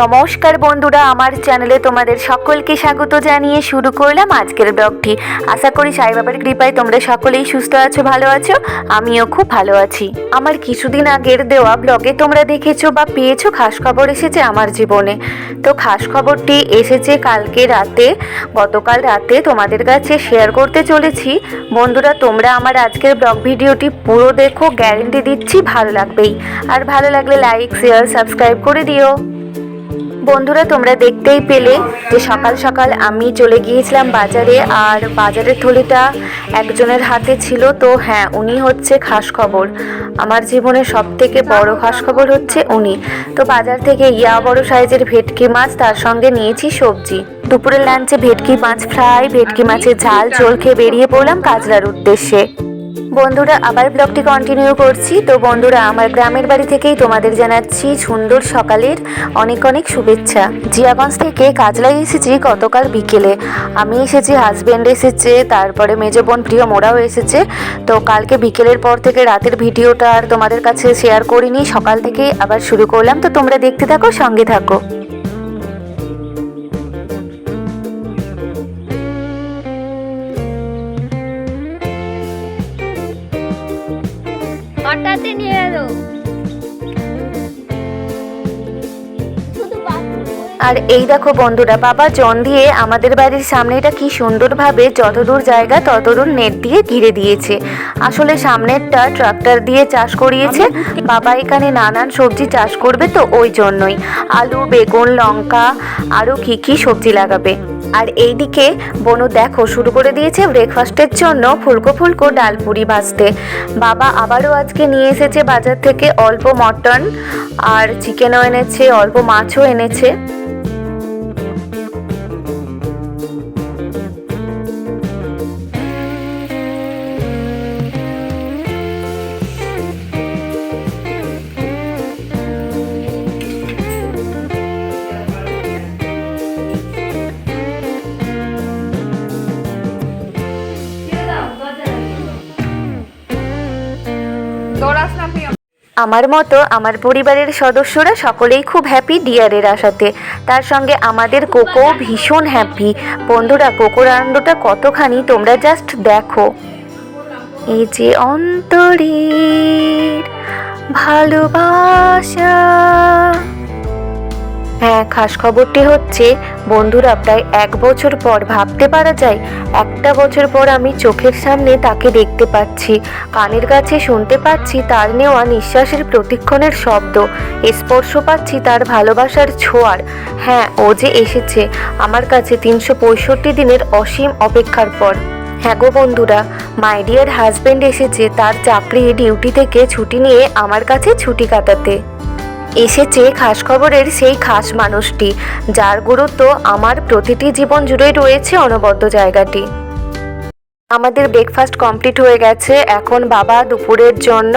নমস্কার বন্ধুরা, আমার চ্যানেলে তোমাদের সকলকে স্বাগত জানিয়ে শুরু করলাম আজকের ব্লগটি। আশা করি সাই বাবার কৃপায় তোমরা সকলেই সুস্থ আছো, ভালো আছো, আমিও খুব ভালো আছি। আমার কিছুদিন আগের দেওয়া ব্লগে তোমরা দেখেছ বা পেয়েছ খাস খবর এসেছে আমার জীবনে। তো খাস খবরটি এসেছে কালকে রাতে, গতকাল রাতে তোমাদের কাছে শেয়ার করতে চলেছি। বন্ধুরা, তোমরা আমার আজকের ব্লগ ভিডিওটি পুরো দেখো, গ্যারেন্টি দিচ্ছি, ভালো লাগবেই। আর ভালো লাগলে লাইক, শেয়ার, সাবস্ক্রাইব করে দিও। বন্ধুরা, তোমরা দেখতেই পেলে যে সকাল সকাল আমি চলে গিয়েছিলাম বাজারে, আর বাজারের থলিটা একজনের হাতে ছিল। তো হ্যাঁ উনি হচ্ছে খাস খবর আমার জীবনের সব থেকে বড় খাস খবর হচ্ছে উনি। তো বাজার থেকে ইয়া বড় সাইজের ভেটকি মাছ, তার সঙ্গে নিয়েছি সবজি। দুপুরের লাঞ্চে ভেটকি মাছ, ফ্রাই, ভেটকি মাছের ঝাল, ঝোল খেয়ে বেরিয়ে পড়লাম কাজলার উদ্দেশ্যে। বন্ধুরা, আবার ব্লগটি কন্টিনিউ করছি। তো বন্ধুরা, আমার গ্রামের বাড়ি থেকেই তোমাদের জানাচ্ছি সুন্দর সকালের অনেক অনেক শুভেচ্ছা। জিয়াগঞ্জ থেকে কাজলাই এসেছি গতকাল বিকেলে। আমি এসেছি হাজব্যান্ড এসেছে, তারপরে মেজ বোন প্রিয় মোরাও এসেছে। তো কালকে বিকেলের পর থেকে রাতের ভিডিওটা আর তোমাদের কাছে শেয়ার করিনি, সকাল থেকে আবার শুরু করলাম। তো তোমরা দেখতে থাকো, সঙ্গে থাকো। আর এই দেখো বন্ধুরা, বাবা জন দিয়ে আমাদের বাড়ির সামনেটা কি সুন্দরভাবে যতদূর জায়গা ততদূর নেট দিয়ে ঘিরে দিয়েছে। আসলে সামনেরটা ট্রাক্টর দিয়ে চাষ করিয়েছে, বাবা এখানে নানান সবজি চাষ করবে তো ওই জন্যই। আলু, বেগুন, লঙ্কা আরও কী কী সবজি লাগাবে। আর এইদিকে বনু দেখো, শুরু করে দিয়েছে ব্রেকফাস্টের জন্য ফুলকো ফুলকো ডালপুরি ভাজতে। বাবা আবারও আজকে নিয়ে এসেছে বাজার থেকে অল্প মটন, আর চিকেনও এনেছে, অল্প মাছও এনেছে। আমার মতো আমার পরিবারের সদস্যরা সকলেই খুব হ্যাপি ডিয়ারের আসাতে তার সঙ্গে আমাদের কোকো ভীষণ হ্যাপি বন্ধুরা, কোকোর আনন্দটা কতখানি তোমরা জাস্ট দেখো। এই যে অন্তরী ভালোবাসা। হ্যাঁ খাস খবরটি হচ্ছে, বন্ধুরা, প্রায় এক বছর পর ভাবতে পারা যায়, একটা বছর পর আমি চোখের সামনে তাকে দেখতে পাচ্ছি। কানের কাছে শুনতে পাচ্ছি তার নেওয়া নিঃশ্বাসের প্রতিক্ষণের শব্দ। স্পর্শ পাচ্ছি তার ভালোবাসার ছোঁয়ার। হ্যাঁ ও যে এসেছে, আমার কাছে তিনশো পঁয়ষট্টি দিনের অসীম অপেক্ষার পর। হ্যাঁ গো বন্ধুরা মাই ডিয়ার হাজব্যান্ড এসেছে, তার চাকরি ডিউটি থেকে ছুটি নিয়ে আমার কাছে ছুটি কাটাতে। এসেছে খাস খবরের সেই খাস মানুষটি, যার গুরুত্ব আমার প্রতিটি জীবন জুড়ে রয়েছে অনবদ্য জায়গাটি। আমাদের ব্রেকফাস্ট কমপ্লিট হয়ে গেছে, এখন বাবা দুপুরের জন্য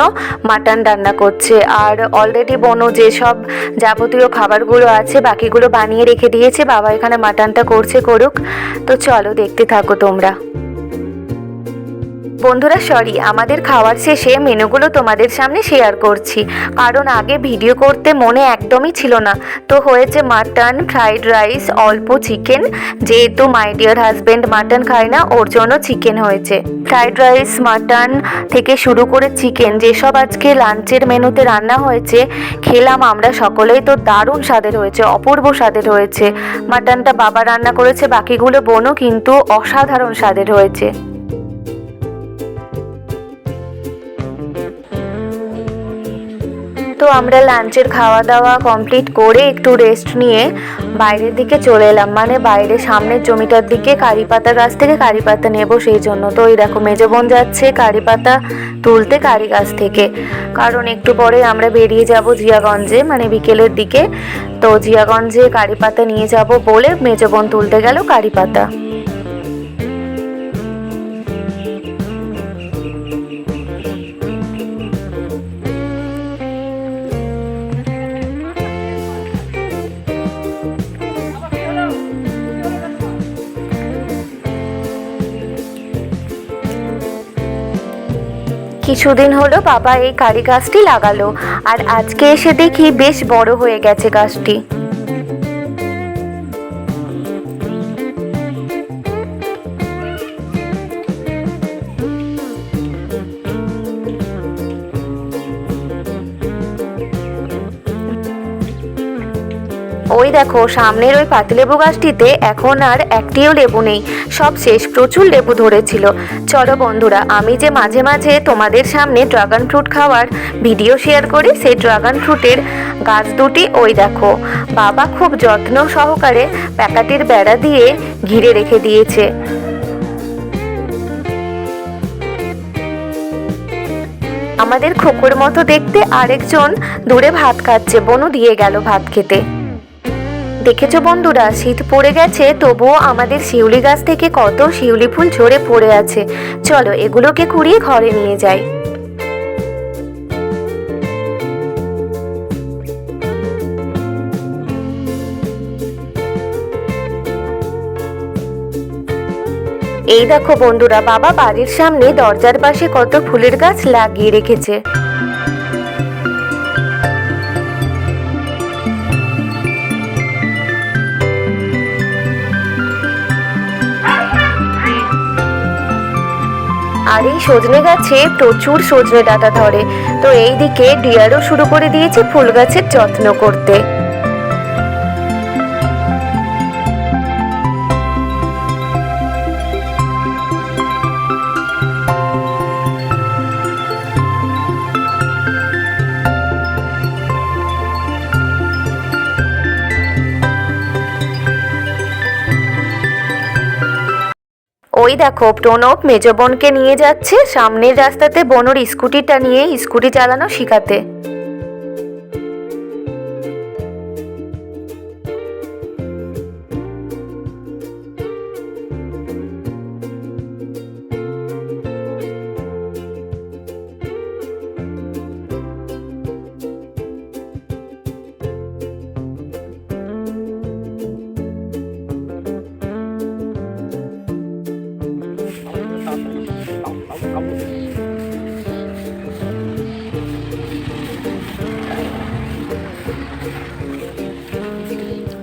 মাটন রান্না করছে। আর অলরেডি বনো যেসব যাবতীয় খাবারগুলো আছে, বাকিগুলো বানিয়ে রেখে দিয়েছে, বাবা এখানে মাটনটা করছে করুক। তো চলো দেখতে থাকো তোমরা। বন্ধুরা সরি আমাদের খাওয়ার শেষে মেনুগুলো তোমাদের সামনে শেয়ার করছি। কারণ আগে ভিডিও করতে মনে একদমই ছিল না। তো হয়েছে মাটন ফ্রাইড রাইস অল্প চিকেন যেহেতু মাই ডিয়ার হাজব্যান্ড মাটন খায় না, ওর জন্য চিকেন হয়েছে। ফ্রাইড রাইস মাটন থেকে শুরু করে চিকেন যেসব আজকে লাঞ্চের মেনুতে রান্না হয়েছে, খেলাম আমরা সকলেই তো দারুণ স্বাদের হয়েছে, অপূর্ব স্বাদের হয়েছে। মাটনটা বাবা রান্না করেছে, বাকিগুলো বোনও কিন্তু অসাধারণ স্বাদের হয়েছে। তো আমরা লাঞ্চের খাওয়া দাওয়া কমপ্লিট করে একটু রেস্ট নিয়ে বাইরের দিকে চলে এলাম। মানে বাইরে সামনের জমিটার দিকে কারি পাতা গাছ থেকে কারি পাতা নেব সেই জন্য। তো ওই দেখো মেজো বোন যাচ্ছে কারি পাতা তুলতে কারি গাছ থেকে। কারণ একটু পরে আমরা বেরিয়ে যাব জিয়াগঞ্জে মানে বিকেলের দিকে। তো জিয়াগঞ্জে কারি পাতা নিয়ে যাব বলে মেজো বোন তুলতে গেল কারি পাতা কিছুদিন হলো বাবা এই কারি গাছটি লাগালো, আর আজকে এসে দেখি বেশ বড় হয়ে গেছে গাছটি। ওই দেখো, সামনের ওই পাতিলেবু গাছটিতে এখন আর একটিও লেবু নেই। সব শেষ, প্রচুর লেবু ধরেছিল। চলো বন্ধুরা, আমি যে মাঝে মাঝে তোমাদের সামনে ড্রাগন ফ্রুট খাওয়ার ভিডিও শেয়ার করি, সেই ড্রাগন ফ্রুটের গাছ দুটি ওই দেখো। বাবা খুব যত্ন সহকারে প্যাকাটির বেড়া দিয়ে ঘিরে রেখে দিয়েছে। আমাদের খোকর মতো দেখতে আরেকজন দূরে ভাত খাচ্ছে, বনু দিয়ে গেল ভাত খেতে। দেখেছ বন্ধুরা, শীত পড়ে গেছে, তবুও আমাদের শিউলি গাছ থেকে কত শিউলি ফুল ঝরে পড়ে আছে। চলো এগুলোকে কুড়িয়ে ঘরে নিয়ে যাই। এই দেখো বন্ধুরা, বাবা বাড়ির সামনে দরজার পাশে কত ফুলের গাছ লাগিয়ে রেখেছে। আর এই সজনে গাছে প্রচুর সজনে ডাটা ধরে। তো এই দিকে ডিয়ারও শুরু করে দিয়েছে ফুল গাছের যত্ন করতে। ওই দেখো, প্রণব মেজ বোনকে নিয়ে যাচ্ছে সামনের রাস্তাতে বনর স্কুটিটা নিয়ে স্কুটি চালানো শিখাতে।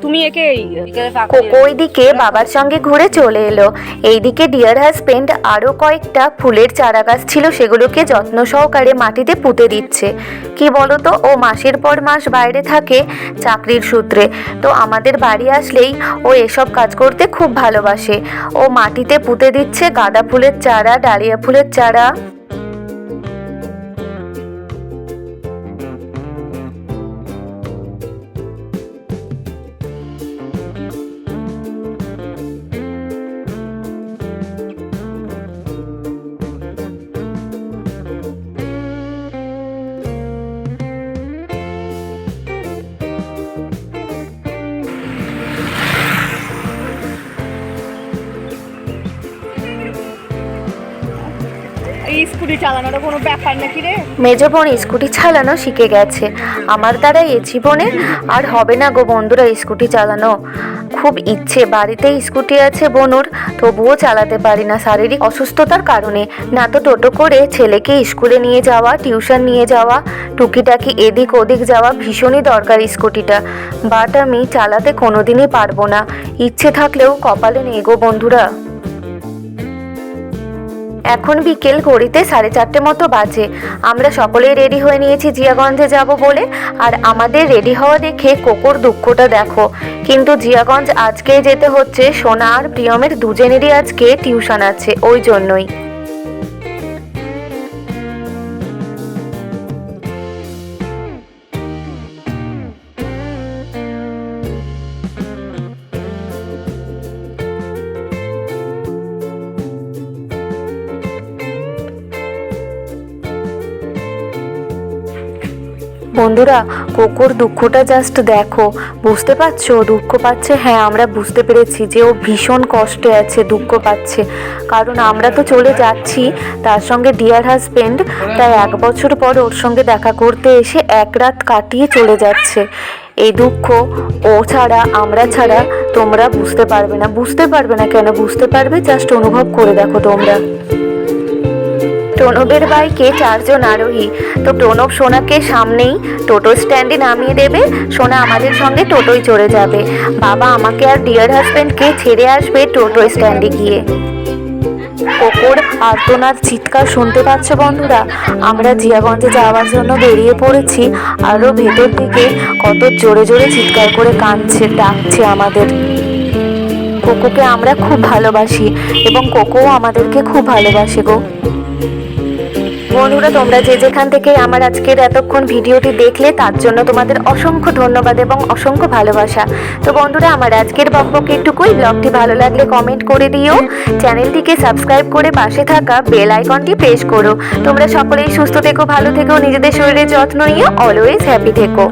তুমি একে কোকো ওইদিকে বাবার সঙ্গে ঘুরে চলে এলো। এইদিকে ডিয়ার হাজবেন্ড আরও কয়েকটা ফুলের চারা গাছ ছিল সেগুলোকে যত্ন সহকারে মাটিতে পুঁতে দিচ্ছে। কি বলতো? ও মাসের পর মাস বাইরে থাকে চাকরির সূত্রে। তো আমাদের বাড়ি আসলেই ও এসব কাজ করতে খুব ভালোবাসে। ও মাটিতে পুঁতে দিচ্ছে গাঁদা ফুলের চারা ডালিয়া ফুলের চারা। স্কুটি চালানোটা কোনো ব্যাপার নাকি রে? মেজ বোন স্কুটি চালানো শিখে গেছে। আমার দ্বারা এ জীবনে আর হবে না গো বন্ধুরা স্কুটি চালানো। খুব ইচ্ছে বাড়িতে স্কুটি আছে বনুর, তবুও চালাতে পারি না শারীরিক অসুস্থতার কারণে। না তো টোটো করে ছেলেকে স্কুলে নিয়ে যাওয়া, টিউশন নিয়ে যাওয়া, টুকিটাকি এদিক ওদিক যাওয়া ভীষণই দরকার স্কুটিটা। বাট আমি চালাতে কোনোদিনই পারব না। ইচ্ছে থাকলেও কপালে নেই গো বন্ধুরা। এখন বিকেল ঘড়িতে সাড়ে চারটে মতো বাজে। আমরা সকলেই রেডি হয়ে নিয়েছি জিয়াগঞ্জে যাব বলে। আর আমাদের রেডি হওয়া দেখে কোকোর দুঃখটা দেখো। কিন্তু জিয়াগঞ্জ আজকে যেতে হচ্ছে সোনা আর প্রিয়মের দুজনেরই আজকে টিউশন আছে, ওই জন্যই। বন্ধুরা, কোকোর দুঃখটা জাস্ট দেখো। বুঝতে পারছ? দুঃখ পাচ্ছে হ্যাঁ আমরা বুঝতে পেরেছি যে ও ভীষণ কষ্টে আছে, দুঃখ পাচ্ছে। কারণ আমরা তো চলে যাচ্ছি তার সঙ্গে ডিয়ার হাজবেন্ড তাই এক বছর পর ওর সঙ্গে দেখা করতে এসে এক রাত কাটিয়ে চলে যাচ্ছে। এই দুঃখ ও ছাড়া, আমরা ছাড়া তোমরা বুঝতে পারবে না। বুঝতে পারবে না কেন? বুঝতে পারবে জাস্ট অনুভব করে দেখো তোমরা। প্রণবের বাইকে চারজন আরোহী? তো প্রণব সোনাকে সামনেই টোটো স্ট্যান্ডে নামিয়ে দেবে। সোনা আমাদের সঙ্গে টোটোয় চড়ে যাবে। বাবা আমাকে আর ডিয়ার হাজবেন্ডকে ছেড়ে আসবে টোটো স্ট্যান্ডে গিয়ে। কোকোর আর্তনার চিৎকার শুনতে পাচ্ছ বন্ধুরা। আমরা জিয়াগঞ্জে যাওয়ার জন্য বেরিয়ে পড়েছি। আরও ভেতর থেকে কত জোরে জোরে চিৎকার করে কাঁদছে, ডাকছে আমাদের। কোকোকে আমরা খুব ভালোবাসি এবং কোকোও আমাদেরকে খুব ভালোবাসে গো। বন্ধুরা, তোমরা যে যেখান থেকে আমার আজকের এতক্ষণ ভিডিওটি দেখলে, তার জন্য তোমাদের অসংখ্য ধন্যবাদ এবং অসংখ্য ভালোবাসা। তো বন্ধুরা, আমার আজকের বকবক একটুকুই ব্লগটি ভালো লাগলে কমেন্ট করে দিও। চ্যানেলটিকে সাবস্ক্রাইব করে পাশে থাকা বেল আইকনটি প্রেস করো। তোমরা সকলেই সুস্থ থেকো, ভালো থেকো, নিজেদের শরীরের যত্ন নিয়ে অলওয়েজ হ্যাপি থেকো।